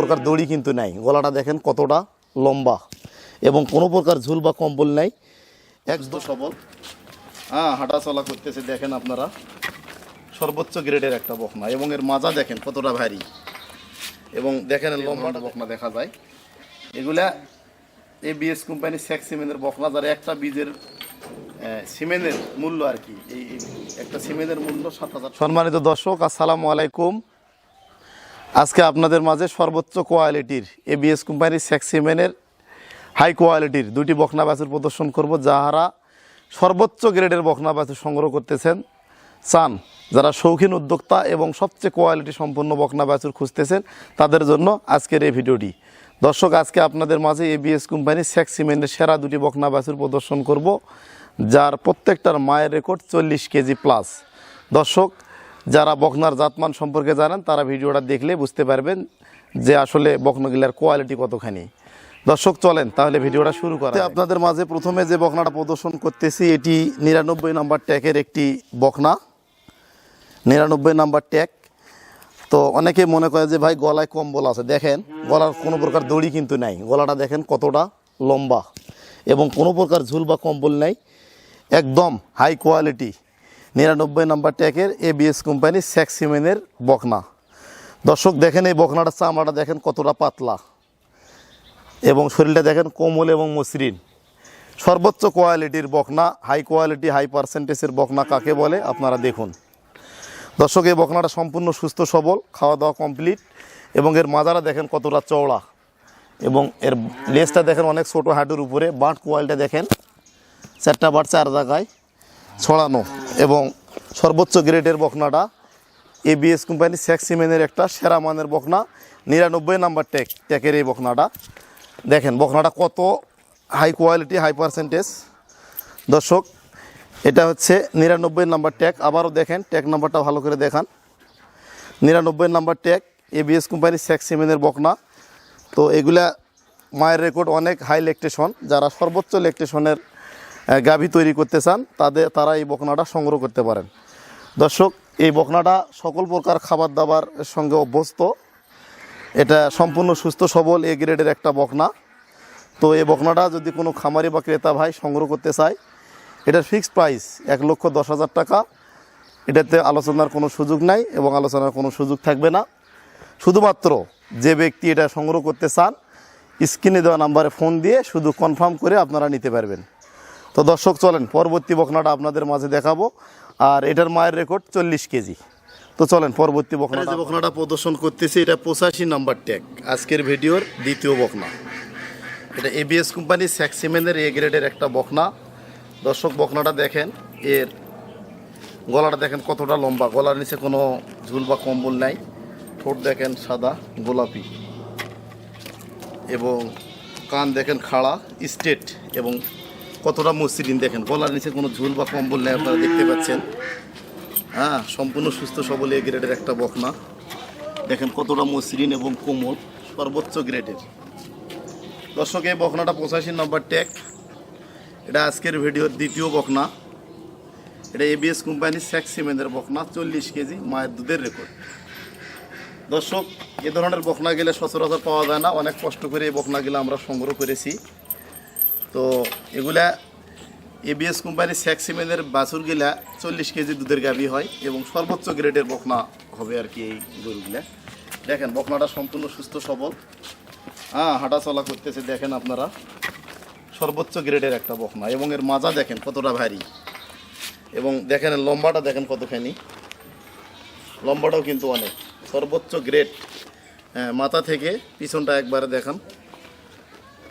প্রকার দড়ি কিন্তু নাই। গলাটা দেখেন কতটা লম্বা। এবং কোনো প্রকার ঝুল বা কম্বল নাই। একদম সবল। হ্যাঁ হাঁটা চলা করতেছে দেখেন আপনারা। সর্বোচ্চ গ্রেডের একটা বকনা। এবং এর মাজা দেখেন কতটা ভারী। এবং দেখেন এর লম্বাটা বকনা দেখা যায়। এগুলা এবিএস কোম্পানি সেক্স সিমেন্টের বকনা যারা একটা বীজের সিমেন্টের মূল্য আর কি। এই এই একটা সিমেন্টের মূল্য সাত হাজার সম্মানিত দর্শক আসসালামু আলাইকুম। আজকে আপনাদের মাঝে সর্বোচ্চ কোয়ালিটির এবিএস কোম্পানির সেক্স সিমেন্টের হাই কোয়ালিটির দুটি বকনা বাছুর প্রদর্শন করব। যাহারা সর্বোচ্চ গ্রেডের বকনা বাছুর সংগ্রহ করতেছেন, চান যারা শৌখিন উদ্যোক্তা এবং সবচেয়ে কোয়ালিটি সম্পন্ন বকনা বাছুর খুঁজতেছেন, তাদের জন্য আজকের এই ভিডিওটি। দর্শক, আজকে আপনাদের মাঝে এবিএস কোম্পানির সেক্স সিমেন্টের সেরা দুটি বকনা বাছুর প্রদর্শন করব, যার প্রত্যেকটার মায়ের রেকর্ড চল্লিশ কেজি প্লাস দর্শক যারা বকনার জাতমান সম্পর্কে জানেন, তারা ভিডিওটা দেখলে বুঝতে পারবেন যে আসলে বকনাগুলার কোয়ালিটি কতখানি। দর্শক, চলেন তাহলে ভিডিওটা শুরু করা আপনাদের মাঝে প্রথমে যে বকনাটা প্রদর্শন করতেছি, এটি নিরানব্বই নাম্বার ট্যাগের একটি বকনা। নিরানব্বই নাম্বার ট্যাগ। তো অনেকে মনে করে যে, ভাই, গলায় কম্বল আছে। দেখেন, গলার কোনো প্রকার দড়ি কিন্তু নাই। গলাটা দেখেন কতটা লম্বা এবং কোনো প্রকার ঝুল বা কম্বল নাই। একদম হাই কোয়ালিটি নিরানব্বই নাম্বার ট্যাগের এবিএস কোম্পানি স্যাক্সিমেনের বকনা। দর্শক, দেখেন এই বকনাটার চামড়াটা দেখেন কতটা পাতলা। এবং শরীরটা দেখেন কোমল এবং মসৃণ। সর্বোচ্চ কোয়ালিটির বকনা হাই কোয়ালিটি হাই পার্সেন্টেজের বকনা কাকে বলে আপনারা দেখুন। দর্শক, এই বকনাটা সম্পূর্ণ সুস্থ, সবল খাওয়া দাওয়া কমপ্লিট এবং এর মাজারা দেখেন কতটা চওড়া। এবং এর লেজটা দেখেন অনেক ছোটো হাঁটুর উপরে, বাট কোয়ালিটা দেখেন, চারটা বাট চার জায়গায়। ছড়ানো এবং সর্বোচ্চ গ্রেডের বকনাটা এবিএস কোম্পানি স্যাক্সিমেনের একটা সেরা মানের বকনা নিরানব্বই নাম্বার ট্যাক ট্যাকের এই বকনাটা দেখেন বকনাটা কত হাই কোয়ালিটি হাই পার্সেন্টেজ দর্শক, এটা হচ্ছে নিরানব্বই নাম্বার ট্যাগ আবারও দেখেন ট্যাগ নাম্বারটা ভালো করে দেখান। নিরানব্বই number tag ABS company sex সিমেনের বকনা তো এগুলা মায়ের রেকর্ড অনেক হাই লেকটেশন যারা সর্বোচ্চ লেকটেশনের গাভী তৈরি করতে চান, তাদের, তারা এই বকনাটা সংগ্রহ করতে পারেন। দর্শক, এই বকনাটা সকল প্রকার খাবার দাবার সঙ্গে অভ্যস্ত। এটা সম্পূর্ণ সুস্থ, সবল, এ গ্রেডের একটা বকনা। তো এই বকনাটা যদি কোনো খামারি বা ক্রেতা ভাই সংগ্রহ করতে চায় এটার ফিক্সড প্রাইস, এক লক্ষ দশ হাজার টাকা। এটাতে আলোচনার কোনো সুযোগ নাই এবং আলোচনার কোনো সুযোগ থাকবে না। শুধুমাত্র যে ব্যক্তি এটা সংগ্রহ করতে চান, স্ক্রিনে দেওয়া নাম্বারে ফোন দিয়ে শুধু কনফার্ম করে আপনারা নিতে পারবেন। তো দর্শক চলেন পরবর্তী বকনাটা আপনাদের মাঝে দেখাবো। আর এটার মায়ের রেকর্ড চল্লিশ কেজি। তো চলেন পরবর্তী বকনা যে বকনাটা প্রদর্শন করতেছি এটা পঁচাশি নাম্বার ট্যাগ আজকের ভিডিওর দ্বিতীয় বকনা। এটা এবিএস কোম্পানি স্যাক্সিমেনের এ গ্রেডের একটা বকনা। দর্শক বকনাটা দেখেন এর গলাটা দেখেন কতটা লম্বা। গলার নিচে কোনো ঝুল বা কম্বল নাই। ঠোঁট দেখেন সাদা গোলাপি। এবং কান দেখেন খাড়া স্ট্রেট এবং কতটা মসৃণ দেখেন, গলার নিচে কোনো ঝুল বা কম্বল নেই আপনারা দেখতে পাচ্ছেন। হ্যাঁ সম্পূর্ণ সুস্থ সবল এ গ্রেডের একটা বকনা। দেখেন কতটা মসৃণ এবং কোমল, সর্বোচ্চ গ্রেডের। দর্শক, এই বকনাটা পঁচাশি নম্বর ট্যাগ। এটা আজকের ভিডিওর দ্বিতীয় বকনা। এটা এবিএস কোম্পানির স্যাক্স সিমেন্টের বকনা, চল্লিশ কেজি, মায়ের দুধের রেকর্ড। দর্শক, এ ধরনের বকনা গেলে সচরাচর পাওয়া যায় না। অনেক কষ্ট করে এই বকনাগুলো আমরা সংগ্রহ করেছি। তো এগুলা এবিএস কোম্পানির স্যাক্সিমেনের বাছুরগুলা চল্লিশ কেজি দুধের গাভী হয় এবং সর্বোচ্চ গ্রেডের বকনা হবে আর কি এই গরুগুলা। দেখেন, বকনাটা সম্পূর্ণ সুস্থ, সবল। হ্যাঁ হাঁটা চলা করতেছে, দেখেন আপনারা। সর্বোচ্চ গ্রেডের একটা বকনা এবং এর মাজা দেখেন কতটা ভারী। এবং দেখেন লম্বাটা দেখেন কতখানি। লম্বাটাও কিন্তু অনেক। সর্বোচ্চ গ্রেড মাথা থেকে পিছনটা একবারে দেখান।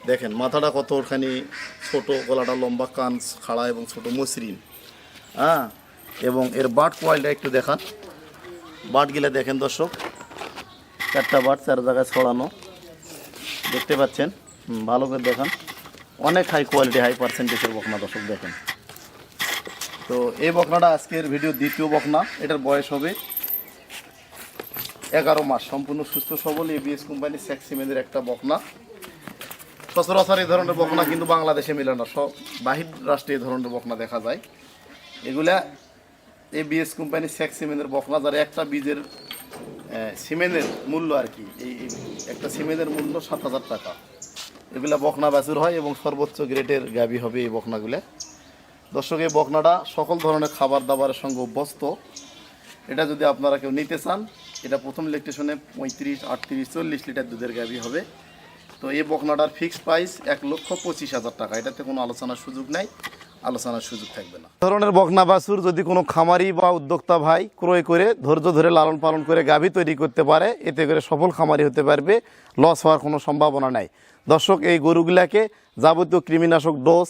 দেখেন, মাথাটা কতখানি ছোট, গলাটা লম্বা, কান খাড়া এবং ছোট, মসৃণ। হ্যাঁ? এবং এর বাট কোয়ালিটা একটু দেখান। বাটগুলা দেখেন দর্শক, চারটা বাট চার জায়গায় ছড়ানো। দেখতে পাচ্ছেন? ভালো করে দেখান। অনেক হাই কোয়ালিটি হাই পার্সেন্টেজের বকনা দর্শক, দেখেন। তো এই বকনাটা আজকের ভিডিও দ্বিতীয় বকনা, এটার বয়স হবে এগারো মাস। সম্পূর্ণ সুস্থ সবল এবিএস কোম্পানি স্যাক্সিমেনের একটা বকনা। সচরাচর এই ধরনের বকনা কিন্তু বাংলাদেশে মেলে না, সব বাহির রাষ্ট্রে এই ধরনের বকনা দেখা যায়। এগুলা এবিএস কোম্পানি স্যাক্সিমেনের বকনা, যারা একটা বীজের সিমেন্টের মূল্য আর কি, এই এই একটা সিমেন্টের মূল্য সাত হাজার টাকা। এগুলা বকনা বাছুর হয় এবং সর্বোচ্চ গ্রেডের গাবি হবে এই বকনাগুলা। দর্শক, এই বকনাটা সকল ধরনের খাবার দাবারের সঙ্গে অভ্যস্ত। এটা যদি আপনারা কেউ নিতে চান, এটা প্রথম ইলেকট্রিশনে পঁয়ত্রিশ, আটত্রিশ, চল্লিশ লিটার দুধের গাবি হবে। তো এই বকনাটার ফিক্সড প্রাইস এক লক্ষ পঁচিশ হাজার টাকা। এটাতে কোনো আলোচনার সুযোগ নাই, আলোচনার সুযোগ থাকবে না। ধরনের বকনা বাসুর যদি কোনো খামারি বা উদ্যোক্তা ভাই ক্রয় করে, ধৈর্য ধরে লালন পালন করে গাভী তৈরি করতে পারে, এতে করে সফল খামারি হতে পারবে, লস হওয়ার কোনো সম্ভাবনা নাই। দর্শক, এই গরুগুলাকে যাবতীয় কৃমিনাশক ডোজ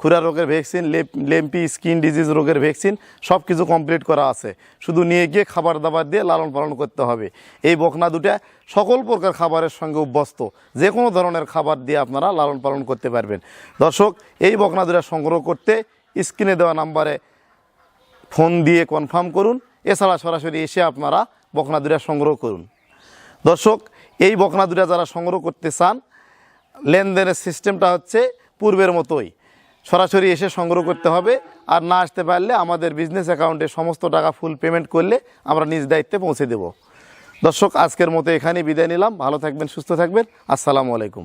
খুরা রোগের ভ্যাকসিন লেম্পি, স্কিন ডিজিজ রোগের ভ্যাকসিন সব কিছু কমপ্লিট করা আছে। শুধু নিয়ে গিয়ে খাবার দাবার দিয়ে লালন পালন করতে হবে। এই বকনা দুটা সকল প্রকার খাবারের সঙ্গে অভ্যস্ত। যে কোনো ধরনের খাবার দিয়ে আপনারা লালন পালন করতে পারবেন। দর্শক, এই বকনা দুটা সংগ্রহ করতে স্ক্রিনে দেওয়া নাম্বারে ফোন দিয়ে কনফার্ম করুন। এছাড়া সরাসরি এসে আপনারা বকনা দুটা সংগ্রহ করুন। দর্শক, এই বকনা দুটা যারা সংগ্রহ করতে চান, লেনদেনের সিস্টেমটা হচ্ছে পূর্বের মতোই। সরাসরি এসে সংগ্রহ করতে হবে আর না আসতে পারলে আমাদের বিজনেস অ্যাকাউন্টে সমস্ত টাকা ফুল পেমেন্ট করলে আমরা নিজ দায়িত্বে পৌঁছে দেব। দর্শক, আজকের মতো এখানেই বিদায় নিলাম। ভালো থাকবেন, সুস্থ থাকবেন। আসসালামু আলাইকুম।